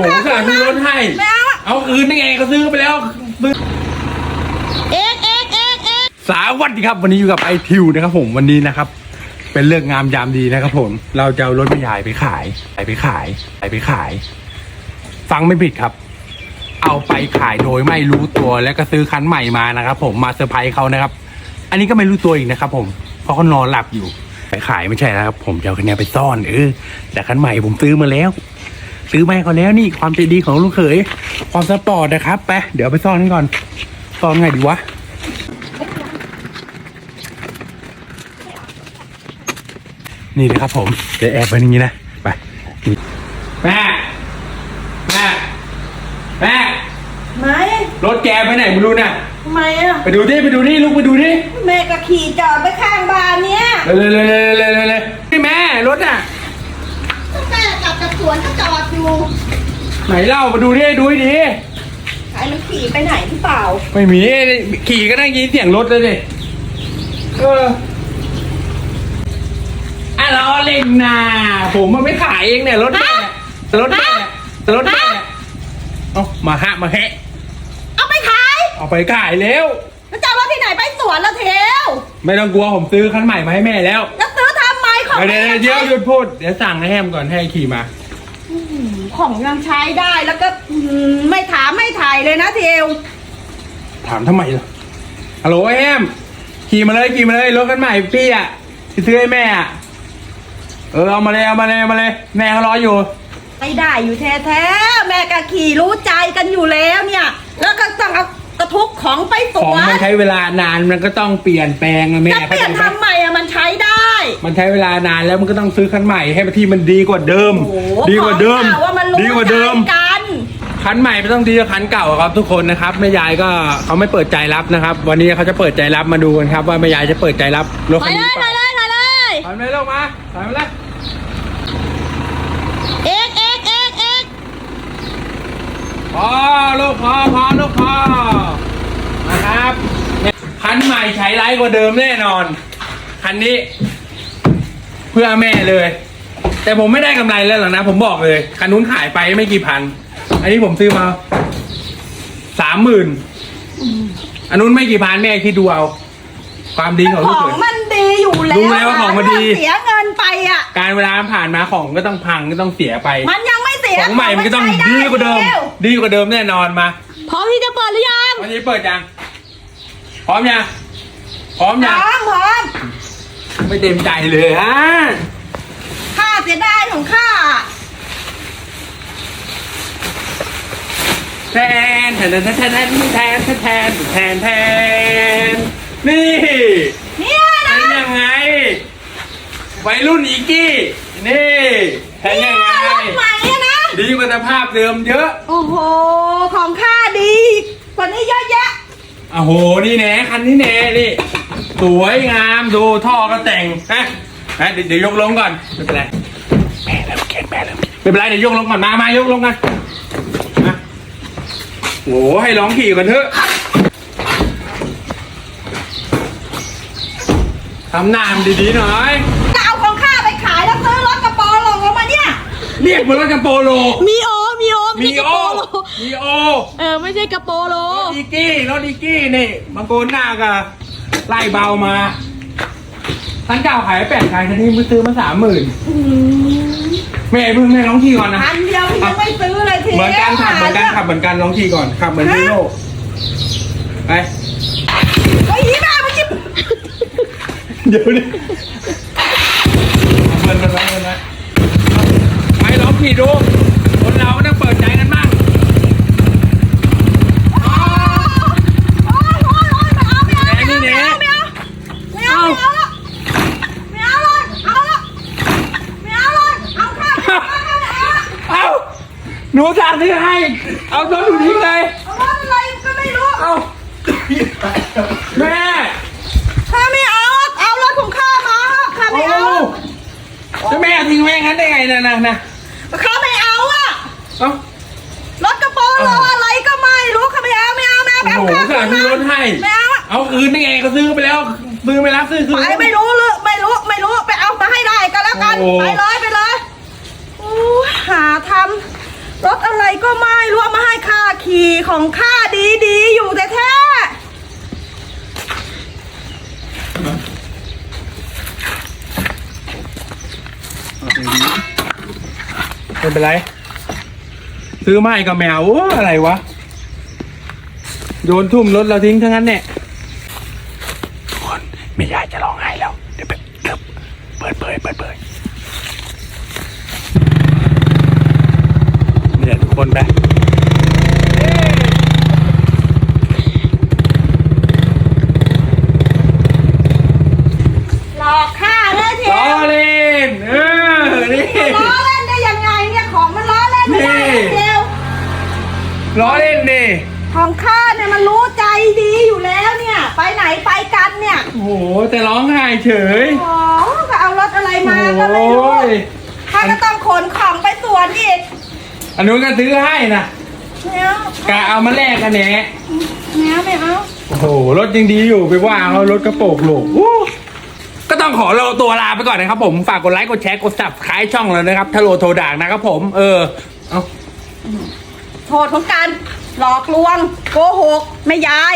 โหสามีรถให้ไม่เอาอะเอาคืนได้ไงก็ซื้อไปแล้วซื้อเอ็กเอ็กเอ็กเอ็กสวัสดีครับ วันนี้อยู่กับไอทิวนะครับผมวันนี้นะครับ เป็นเรื่องงามยามดีนะครับผม เราจะเอารถแม่ยายไปขายไปไปขายไปไปขาย ฟังไม่ผิดครับ เอาไปขายโดยไม่รู้ตัวแล้วก็ซื้อคันใหม่มานะครับ ผมมาเซอร์ไพรส์เขานะครับ อันนี้ก็ไม่รู้ตัวอีกนะครับ ผมเพราะเขานอนหลับอยู่ไปขายไม่ใช่นะครับ ผมจะเอาคันนี้ไปซ่อนเออแต่คันใหม่ผมซื้อมาแล้ว ซื้อมาให้เขาแล้วนี่ความใจดีของลูกเขย ความสปอร์ตนะครับไปเดี๋ยวเอาไปซ่อนกันก่อน ซ่อนไงดีวะนี่นะครับผมเดี๋ยวแอบไปอย่างนี้นะไปนี่แม่แม่แม่ไหมรถแกไปไหนไม่รู้นะทำไมอะไปดูดิไปดูนี่ลูกไปดูดิแม่ก็ขี่จอดไปข้างบ้านเนี่ยเร็วเร็วเร็วเร็วเร็วเร็วเร็วนี่แม่รถอะแม่กลับจากสวนก็จอด อยู่ไหนเล่ามาดูดิดูให้ดิใครมันขี่ไปไหนหรือเปล่า ไม่มีขี่ก็นั่งยินเสียงรถเลยดิเอออะล้อเล่นนะผมมันไม่ขายเองเนี่ยรถแม่รถแม่รถแม่เอามาฮะมาแฮะเอาไปขาย เอาไปขายแล้วแล้วจะเอารถที่ไหนไปสวนละเทวไม่ต้องกลัวผมซื้อคันใหม่มาให้แม่แล้ว แล้วซื้อทำไมของเดี๋ยวเดี๋ยวเดี๋ยวหยุดพูดเดี๋ยวสั่งให้แฮมก่อนให้ขี่มา ของยังใช้ได้แล้วก็อืมไม่ถามไม่ถ่ายเลยนะเทวถามทำไมล่ะฮัลโหลแฮมขี่มาเลยขี่มาเลยรถคันใหม่พี่อะที่ซื้อให้แม่อะเออเอามาเลยเอามาเลยเอามาเลยแม่เขารออยู่ ไม่ได้อยู่แท้ๆแม่ก็ขี่รู้ใจกันอยู่แล้วเนี่ย แล้วก็ต้องเอากระทุกของไปสของวนมันใช้เวลานานมันก็ต้องเปลี่ยนแปลงอะแม่จะเปลี่ยนข้าใจทำไมอะมันใช้ได้ มันใช้เวลานานแล้วมันก็ต้องซื้อคันใหม่ให้ที่มันดีกว่าเดิม โอ้โหดีกว่าเดิม ของก่ว่ามันรู้ ดีกว่าเดิมใจกันคันใหม่ไม่ต้องดีกว่าคันเก่าครับทุกคนนะครับแม่ยายก็เขาไม่เปิดใจรับนะครับ วันนี้เขาจะเปิดใจรับมาดูกันครับ ว่าแม่ยายจะเปิดใจรับรถไปคันเลนี้ยหรือไปเปล่าเลยไปเลยถอยมาเลยลูกมาถอยมาเลยเอ็กเอ็กเอ็กเอ็กพอลูกพอพอลูกพอนะครับเนี่ยคันใหม่ใช้ไรกว่าเดิมแน่นอน คันนี้ เพื่อแม่เลย แต่ผมไม่ได้กำไรแล้วหรอกนะ ผมบอกเลยคันนู้นขายไปไม่กี่พัน อันนี้ผมซื้อมาสามหมื่นอันนู้นไม่กี่พันแม่คิดดูเอา ความดีของขลูกอเขงยมันดีอยู่แล้วรู้แล้วว่าของมันดี เสียเงินไปอะการเวลาผ่านมาของก็ต้องพังก็ต้องเสียไป มันยังไม่เสียของใหม่มันก็ต้องใช้ไดีกว่าเดิมร็วดีกว่าเดิมแน่นอนมาพร้อมที่จะเปิดหรือยังวันนี้เปิดยังพร้อมยังพร้อมพยังร้อมพร้อมไม่เต็มใจเลยฮะ ค่าเสียดายของข้า แทนแทนแทนแทนแทนแทนแทนแทนแทนนี่เนี่ยแทนะนยังไงวัยรุ่นอีกี้นี่แทนยังไงรถใหม่อะนะ ดีกว่าสภาพเดิมเยอะโอ้โห ของข้าดีกว่านี้เยอะแยะ โอ้โหนี่แน่คันนี้แน่นี่สวยงามดูท่อก็แต่งนะ นะเดี๋ยวเดี๋ยวยกลงก่อนไม่เป็นไรแม่แล้วแขนแม่แล้วไม่เป็นไรเดี๋ยวยกลงก่อนมามายกลงกันมาโอ้โหให้ร้องขี่กันเถอะทำหน้ามันดีๆหน่อย จะเอาของข้าไปขายแล้วซื้อรถกระโปรงลงมาเนี่ย เรียกมันว่ากระโปโล มีโอ มีโอมีกระโอโปรงมีโอ เออ ไม่ใช่กระโปรงโล รถอีกี้รถอีกี้นี่บางโกนหน้าก็ไล่เบามา ทันเก่าขายแปดขายคันนี้มือซื้อมาสามหมื่นแม่เพิ่งให้น้องขี่ก่อนนะพันเดียวยังไม่ซื้อเลยทีเหมือนกันขับเหมือนกันขับเหมือนกันน้องขี่ก่อนขับเหมือนฮีโร่ไปไอ้ยี่แม่เมื่อกี้เดี๋ยวดิเอาเงินมันไว้เงินไว้ไปลองขี่ดูคนเราก็ต้องเปิดใจกันบ้าง โอ้ยโอ้ยโอ้ยไม่เอาไม่เอา แหมนี่แหละ ไม่เอาไม่เอาไม่เอาไม่เอาเลยเอาละไม่เอาเลยเอาข้าวเอาข้าวไม่เอา เอาห นูสั่งซื้อให้ เอารถหนูทิ้งเลย เอารถอะไรก็ไม่รู้ เอาแม่ข้าไม่เอา เอารถของข้ามาข้าโอ้ไม่เอาแล้วแม่ทิ้งแม่งั้นได้ไงนะนะนะข้าไม่เอาอะเอ้ารถกระโปรงรออะไรก็ไม่รู้ข้าไม่เอาไม่เอาไม่เอาโอ้โหไม่สั่เอางซื้อรถให้ ไม่เอาอะเอาคืนได้ไงก็ซื้อไปแล้วซื้อไปแล้วซื้อคืนไปไม่รู้เลยไม่รู้ไม่รู้ไปเอามาให้ได้ก็แล้วกันโอ้โหไปเลยไปเลยโอ้ยหาทำ รถอะไรก็ไม่รู้เอามาให้ข้าขี่ของข้าดีดีๆอยู่แต่แท้ไม่เป็นไร ซื้อไม้กับแมวโอ้อะไรวะ โยนทุ่มรถเราทิ้งทั้งนั้นเนี่ยคนไม่อยากจะร้องไห้แล้ว เดี๋ยวไปเดี๋ยวเปิดเผยเปิดเผย เนี่ยทุกคนไปหลอกข้าเลยเทีล้อเล่นเออนี่ล้อเล่นได้ยังไงเนี่ยของมันล้อเล่นไม่ได้นี่เดียวล้อเล่นดิของข้าเนี่ยมันรู้ใจดีอยู่แล้วเนี่ย ไปไหนไปกันเนี่ยโอ้โหแต่ร้องไห้เฉยอ๋อก็เอารถอะไรโอมาก็ไม่รู้้ยข้าก็ต้องขนของไปสวนอีก อันนู้นก็ซื้อให้นะไม่เอากะเอามาแลกกันแหนไม่เอาไม่เอาโอ้โหรถยังดีอยู่ไปว่าเขารถกระโปรงโหลกอู้ก็ต้องขอเราตัวลาไปก่อนนะครับผมฝากกดไลค์กดแชร์กด subscribe ช่องเรานะครับทะโลโทรด่างนะครับผม เออเอา โทษของการหลอกลวง โกหก ไม่ยาย